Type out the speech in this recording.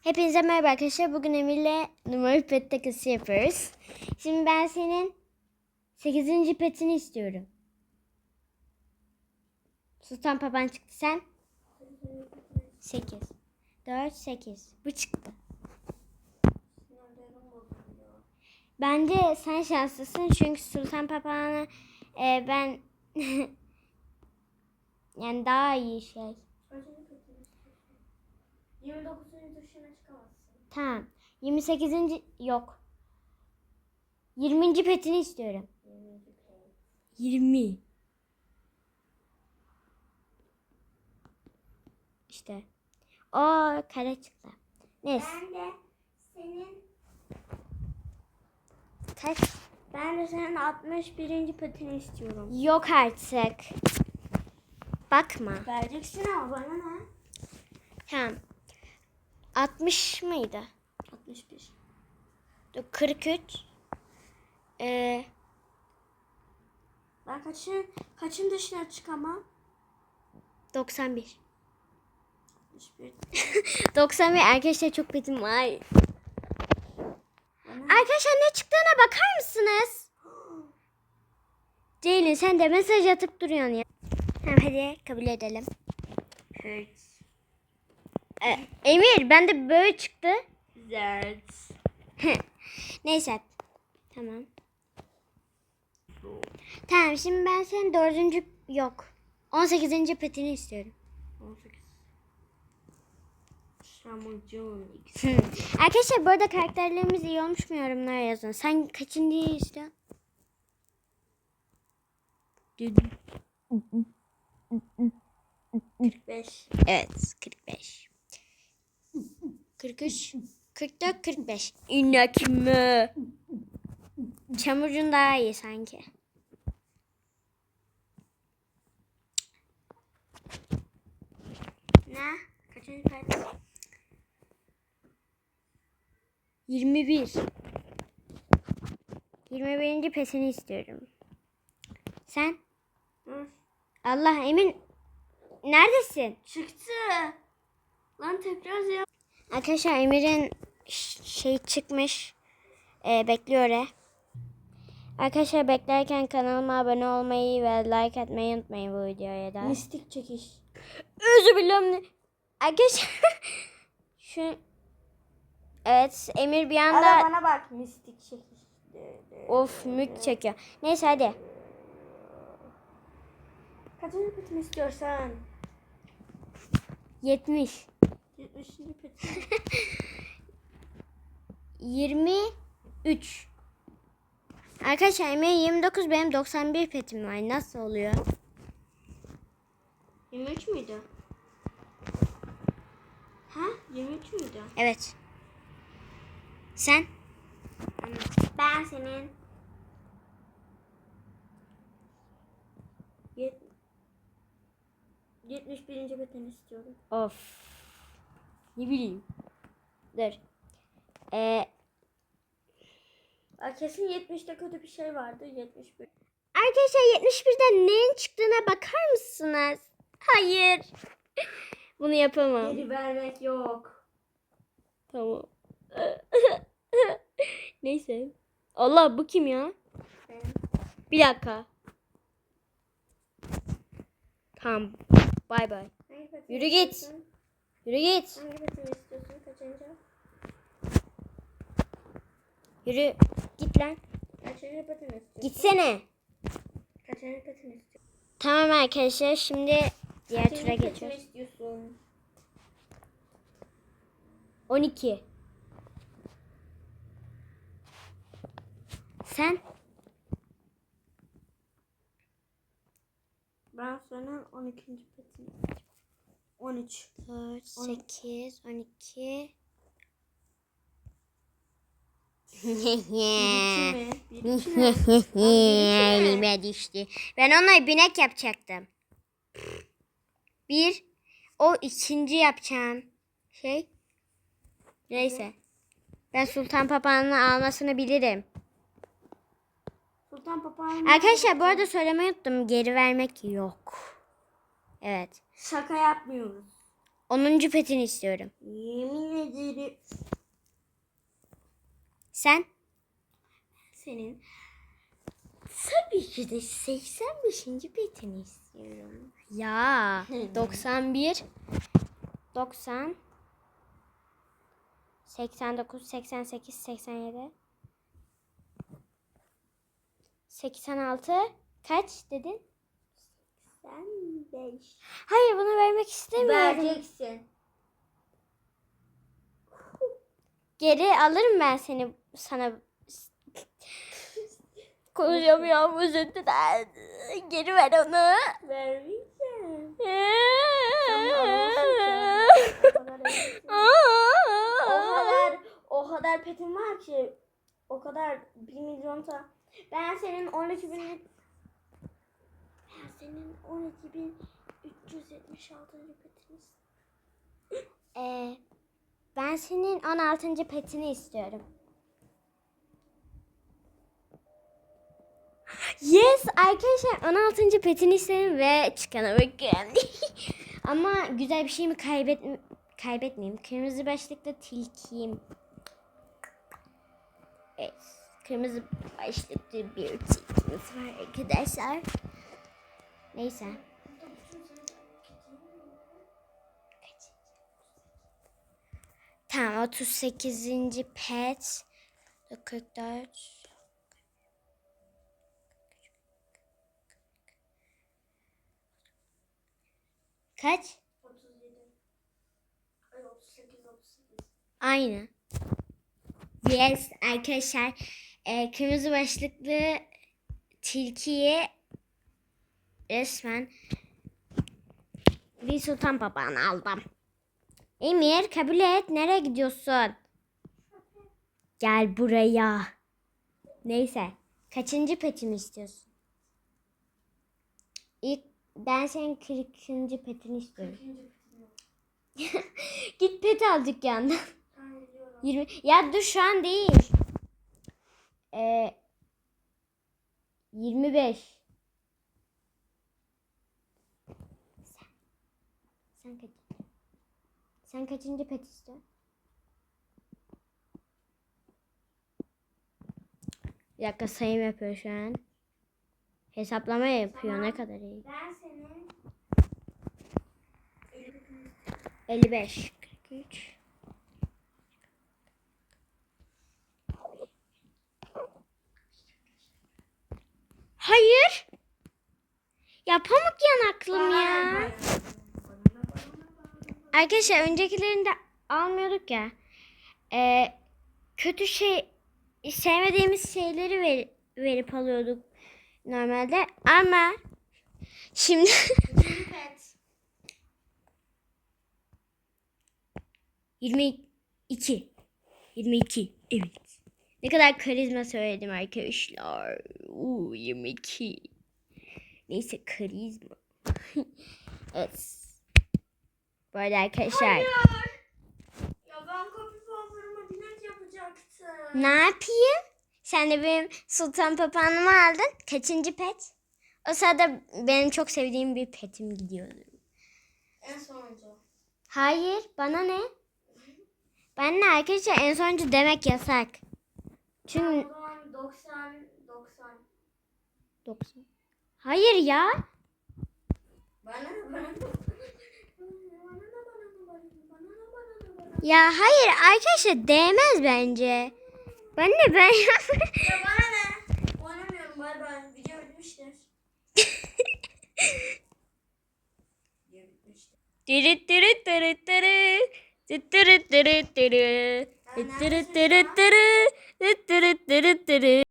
Hepinize merhaba arkadaşlar. Bugün Emir'le numaralı pet takısı yapıyoruz. Şimdi ben senin 8. petini istiyorum. Sultan Papan çıktı sen. 8. 4, 8. Bu çıktı. Bence sen şanslısın çünkü Sultan Papağan'ı e, ben yani daha iyi şey. 29. Tamam. 28. yok. 20. petini istiyorum. 20. İşte. O kare çıktı. Neyse. Ben de senin Kaç? ben de senin 61. petini istiyorum. Yok artık. Bakma. Vereceksin ama bana ne? Tamam. 60 mıydı? 61. Dur, 43. Ee, Ben kaçın kaçın dışına çıkamam? 91. 61. 91 arkadaşlar çok petim var. Arkadaşlar ne çıktığına bakar mısınız? Ceylin sen de mesaj atıp duruyorsun ya. Tamam hadi kabul edelim. hurt. Ee, Emir ben de böyle çıktı. Zert. Neyse. Tamam. Tamam şimdi ben senin dördüncü yok. 18. petini istiyorum. 18. Şamucun X. Arkadaşlar bu arada karakterlerimiz iyi olmuş mu yorumlara yazın. Sen kaçıncıyı istiyorsun? 45. Evet 45. 43. 44 45. İnek mi? Çamurcun daha iyi sanki. Ne? Kaçıncı pet? 21. 21. pesini istiyorum. Sen? Dur. Allah emin neredesin? Çıktı. Lan tekrar ya. Arkadaşlar Emir'in şey çıkmış. Ee, bekliyor e. Arkadaşlar beklerken kanalıma abone olmayı ve like atmayı unutmayın bu videoya da. Mistik çekiş. Özür dilerim. Arkadaşlar şu Evet Emir bir anda bana bak mistik çekiş. of mük çekiyor. Neyse hadi. Kaçıncı petimi istiyorsan? 70 70. petim. 23 Arkadaşlar Emir 29 benim 91 petim var. Nasıl oluyor? 23 müydü? Ha? 23 müydü? Evet. Sen? Ben senin Yet 71. petini istiyorum. Of. Ne bileyim. Dur. Ee, Aa, kesin 70'te kötü bir şey vardı. 71. arkadaşlar 71'den neyin çıktığına bakar mısınız? Hayır. Bunu yapamam. Geri vermek yok. Tamam. Neyse. Allah bu kim ya? Bir dakika. Tamam. Bay bay. Yürü git. Yürü git. Hangi petini istiyorsun? Kaçıncı? Yürü. Git lan. Kaçıncı petini istiyorsun? Gitsene. Kaçıncı petini istiyorsun? Tamam arkadaşlar şimdi diğer tura Kaçıncı petini geçiyoruz. istiyorsun? 12. Sen? Ben senin 12. petini 13. 4, 8, 12. Birikti mi? Birikti mi? Elime düştü. Ben ona binek yapacaktım. Bir. O ikinci yapacağım. Şey. Neyse. Ben Sultan Papağan'ın almasını bilirim. Sultan Papağan. Arkadaşlar bu arada söylemeyi unuttum. Geri vermek yok. Evet. Şaka yapmıyoruz. 10. petini istiyorum. Yemin ederim. Sen? Senin tabii ki de 85. petini istiyorum. Ya Hı. 91 90 89 88 87 86 kaç dedin? Sen 5. Hayır bunu vermek istemiyorum. Vereceksin. Geri alırım ben seni sana. Konuşamıyorum üzüntüden. Geri ver onu. Vermeyeceğim. O kadar, o kadar petim var ki o kadar 1 milyon ta. Ben senin 12 bin ben senin 12 bin 376. petini Ee, ben senin 16. petini istiyorum. Yes arkadaşlar 16. petini istedim ve çıkana bakın. Ama güzel bir şey mi kaybet kaybetmeyeyim. Kırmızı başlıklı tilkiyim. Evet. Kırmızı başlıklı bir tilkimiz var arkadaşlar. Neyse. Tamam 38. pet 44 Kaç? 37. Ay 38 38. Aynı. Yes arkadaşlar e, kırmızı başlıklı tilkiyi resmen bir sultan papağanı aldım. Emir kabul et. Nereye gidiyorsun? Gel buraya. Neyse. Kaçıncı petimi istiyorsun? İlk ben senin 40. petini istiyorum. Git pet al dükkandan. Ben biliyorum. 20 ya dur şu an değil. Ee, 25. sen kaç? Sen kaçıncı pet istiyorsun? Bir dakika sayım yapıyor şu an. Hesaplama yapıyor ne kadar iyi. Ben senin 55. 43. Hayır. Ya pamuk yanaklım ya. Arkadaşlar öncekilerinde almıyorduk ya. Ee, kötü şey sevmediğimiz şeyleri ver, verip alıyorduk normalde ama şimdi pet. 22 22 evet. Ne kadar karizma söyledim arkadaşlar. Uuu 22. Neyse karizma. evet. Arada arkadaşlar. Ya ben kapibaralarıma binek yapacaktım. Ne yapayım? Sen de benim sultan papağanımı aldın. Kaçıncı pet? O sırada benim çok sevdiğim bir petim gidiyordu. En sonuncu. Hayır bana ne? Ben ne arkadaşlar en sonuncu demek yasak. Çünkü zaman 90 90. 90. Hayır ya. Bana bana ne? Bana ne bana ne bana ne bana ne bana ne bana ne? Ya hayır arkadaşlar değmez bence. Ben de ben Ya bana ne? Oynamıyorum bay bay. Video bitmiştir. Video bitmiştir. Dırıt dırıt dırıt dırıt. Dırıt dırıt dırıt. Dırıt dırıt dırıt. Dıt dırıt dırıt dırıt.